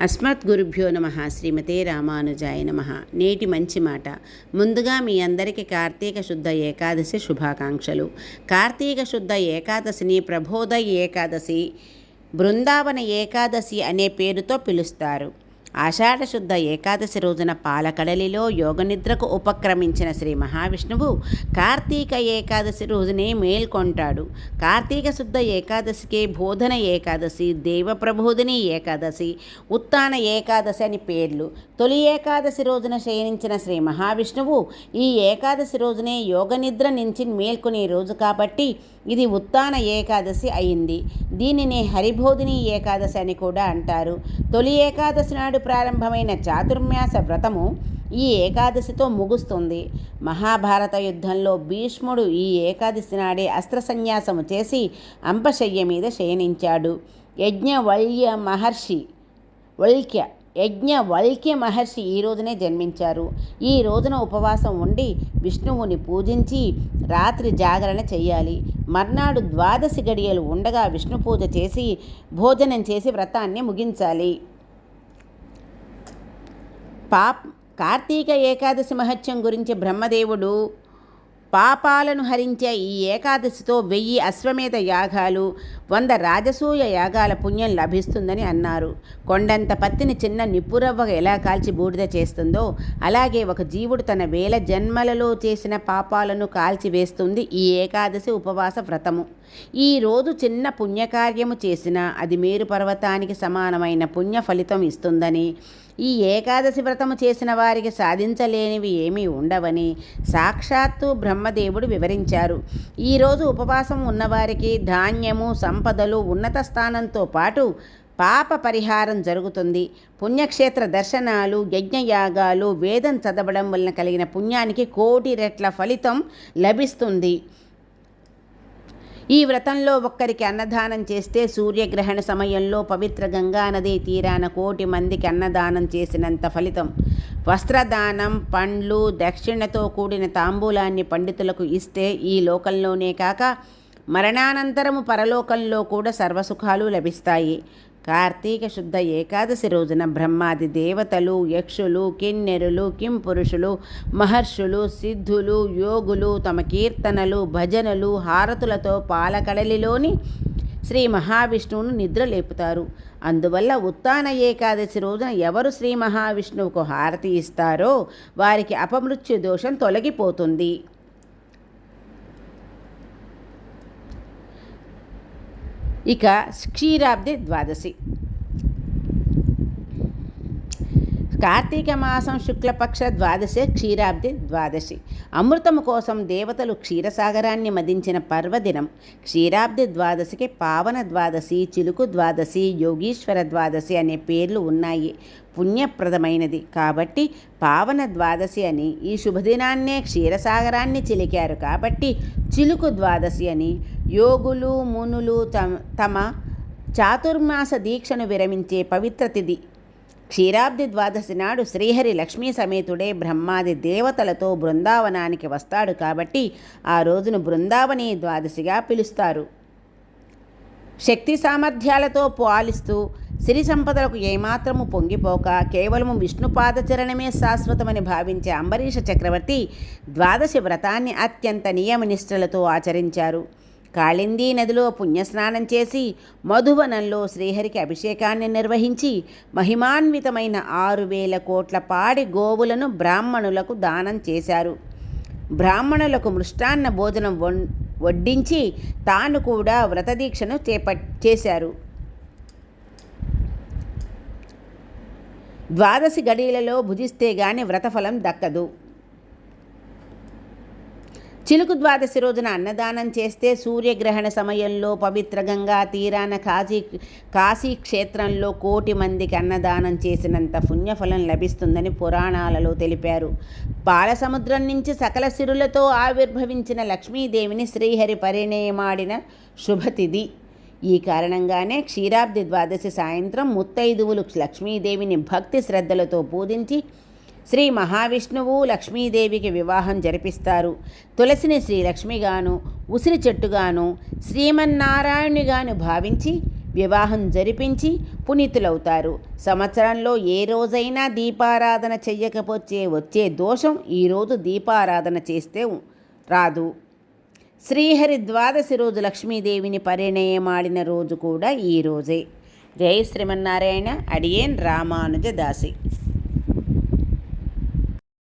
అస్మత్ గురుభ్యో నమ. శ్రీమతే రామానుజాయ నమ. నేటి మంచి మాట. ముందుగా మీ అందరికీ కార్తీక శుద్ధ ఏకాదశి శుభాకాంక్షలు. కార్తీక శుద్ధ ఏకాదశిని ప్రబోధ ఏకాదశి బృందావన ఏకాదశి అనే పేరుతో పిలుస్తారు. ఆషాఢశుద్ధ ఏకాదశి రోజున పాలకడలిలో యోగనిద్రకు ఉపక్రమించిన శ్రీ మహావిష్ణువు కార్తీక ఏకాదశి రోజునే మేల్కొంటాడు. కార్తీక శుద్ధ ఏకాదశికే బోధన ఏకాదశి దేవప్రబోధిని ఏకాదశి ఉత్తాన ఏకాదశి అని పేర్లు. తొలి ఏకాదశి రోజున శయనించిన శ్రీ మహావిష్ణువు ఈ ఏకాదశి రోజునే యోగనిద్ర నుంచి మేల్కొనే రోజు కాబట్టి ఇది ఉత్తాన ఏకాదశి అయింది. దీనిని హరిబోధిని ఏకాదశి అని కూడా అంటారు. తొలి ఏకాదశి నాడు ప్రారంభమైన చాతుర్మాస వ్రతము ఈ ఏకాదశితో ముగుస్తుంది. మహాభారత యుద్ధంలో భీష్ముడు ఈ ఏకాదశి నాడే అస్త్ర సన్యాసము చేసి అంపశయ్య మీద శయనించాడు. యజ్ఞవల్య మహర్షి వల్క్య యజ్ఞ వల్క్య మహర్షి ఈ రోజునే జన్మించారు. ఈ రోజున ఉపవాసం ఉండి విష్ణువుని పూజించి రాత్రి జాగరణ చెయ్యాలి. మర్నాడు ద్వాదశి గడియలు ఉండగా విష్ణు పూజ చేసి భోజనం చేసి వ్రతాన్ని ముగించాలి. పాప్ కార్తీక ఏకాదశి మహత్యం గురించి బ్రహ్మదేవుడు పాపాలను హరించే ఈ ఏకాదశితో వెయ్యి అశ్వమేధ యాగాలు వంద రాజసూయ యాగాల పుణ్యం లభిస్తుందని అన్నారు. కొండంత పత్తిని చిన్న నిప్పురవ్వ ఎలా కాల్చి బూడిద చేస్తుందో అలాగే ఒక జీవుడు తన వేల జన్మలలో చేసిన పాపాలను కాల్చి వేస్తుంది ఈ ఏకాదశి ఉపవాస వ్రతము. ఈ రోజు చిన్న పుణ్యకార్యము చేసినా అది మేరు పర్వతానికి సమానమైన పుణ్య ఫలితం ఇస్తుందని ఈ ఏకాదశి వ్రతము చేసిన వారికి సాధించలేనివి ఏమీ ఉండవని సాక్షాత్తు బ్రహ్మదేవుడు వివరించారు. ఈరోజు ఉపవాసం ఉన్నవారికి ధాన్యము సంపదలు ఉన్నత స్థానంతో పాటు పాప పరిహారం జరుగుతుంది. పుణ్యక్షేత్ర దర్శనాలు యజ్ఞయాగాలు వేదం చదవడం వలన కలిగిన పుణ్యానికి కోటి రెట్ల ఫలితం లభిస్తుంది. ఈ వ్రతంలో ఒక్కరికి అన్నదానం చేస్తే సూర్యగ్రహణ సమయంలో పవిత్ర గంగా నదీ తీరాన కోటి మందికి అన్నదానం చేసినంత ఫలితం. వస్త్రదానం పండ్లు దక్షిణతో కూడిన తాంబూలాన్ని పండితులకు ఇస్తే ఈ లోకంలోనే కాక మరణానంతరము పరలోకంలో కూడా సర్వసుఖాలు లభిస్తాయి. కార్తీక శుద్ధ ఏకాదశి రోజున బ్రహ్మాది దేవతలు యక్షులు కిన్నెరులు కింపురుషులు మహర్షులు సిద్ధులు యోగులు తమ కీర్తనలు భజనలు హారతులతో పాలకడలిలోని శ్రీ మహావిష్ణువును నిద్ర లేపుతారు. అందువల్ల ఉత్తాన ఏకాదశి రోజున ఎవరు శ్రీ మహావిష్ణువుకు హారతి ఇస్తారో వారికి అపమృత్యు దోషం తొలగిపోతుంది. ఇక క్షీరాబ్ది ద్వాదశి. కార్తీక మాసం శుక్లపక్ష ద్వాదశి క్షీరాబ్ది ద్వాదశి. అమృతము కోసం దేవతలు క్షీరసాగరాన్ని మదించిన పర్వదినం. క్షీరాబ్ది ద్వాదశికి పావన ద్వాదశి చిలుకు ద్వాదశి యోగీశ్వర ద్వాదశి అనే పేర్లు ఉన్నాయి. పుణ్యప్రదమైనది. కాబట్టి పావన ద్వాదశి అని ఈ శుభదినాన్నే క్షీరసాగరాన్ని చిలికారు. కాబట్టి చిలుకు ద్వాదశి అని యోగులు మునులు తమ చాతుర్మాస దీక్షను విరమించే పవిత్ర తిథి. క్షీరాబ్ది ద్వాదశి నాడు శ్రీహరి లక్ష్మీ సమేతుడే బ్రహ్మాది దేవతలతో బృందావనానికి వస్తాడు కాబట్టి ఆ రోజును బృందావని ద్వాదశిగా పిలుస్తారు. శక్తి సామర్థ్యాలతో పాలిస్తూ సిరి సంపదలకు ఏమాత్రము పొంగిపోక కేవలము విష్ణుపాదచరణమే శాశ్వతమని భావించే అంబరీష చక్రవర్తి ద్వాదశి వ్రతాన్ని అత్యంత నియమనిష్టలతో ఆచరించారు. కాళిందీ నదిలో పుణ్యస్నానం చేసి మధువనంలో శ్రీహరికి అభిషేకాన్ని నిర్వహించి మహిమాన్వితమైన ఆరు వేల కోట్ల పాడి గోవులను బ్రాహ్మణులకు దానం చేశారు. బ్రాహ్మణులకు మృష్టాన్న భోజనం వడ్డించి తాను కూడా వ్రతదీక్షను చేప చేశారు. ద్వాదశి గడియలలో భుజిస్తే గాని వ్రతఫలం దక్కదు. చిలుకు ద్వాదశి రోజున అన్నదానం చేస్తే సూర్యగ్రహణ సమయంలో పవిత్ర గంగా తీరాన కాశీ కాశీ క్షేత్రంలో కోటి మందికి అన్నదానం చేసినంత పుణ్యఫలం లభిస్తుందని పురాణాలలో తెలిపారు. పాలసముద్రం నుంచి సకల సిరులతో ఆవిర్భవించిన లక్ష్మీదేవిని శ్రీహరి పరిణయమాడిన శుభతిథి. ఈ కారణంగానే క్షీరాబ్ది ద్వాదశి సాయంత్రం ముత్తైదువులు లక్ష్మీదేవిని భక్తి శ్రద్ధలతో పూజించి శ్రీ మహావిష్ణువు లక్ష్మీదేవికి వివాహం జరిపిస్తారు. తులసిని శ్రీ లక్ష్మిగాను ఉసిరి చెట్టుగాను శ్రీమన్నారాయణునిగాను భావించి వివాహం జరిపించి పునీతులవుతారు. సంవత్సరంలో ఏ రోజైనా దీపారాధన చెయ్యకపోతే వచ్చే దోషం ఈరోజు దీపారాధన చేస్తే రాదు. శ్రీహరి ద్వాదశి రోజు లక్ష్మీదేవిని పరిణయమాడిన రోజు కూడా ఈ రోజే. జై శ్రీమన్నారాయణ అడియేన్ రామానుజ దాసి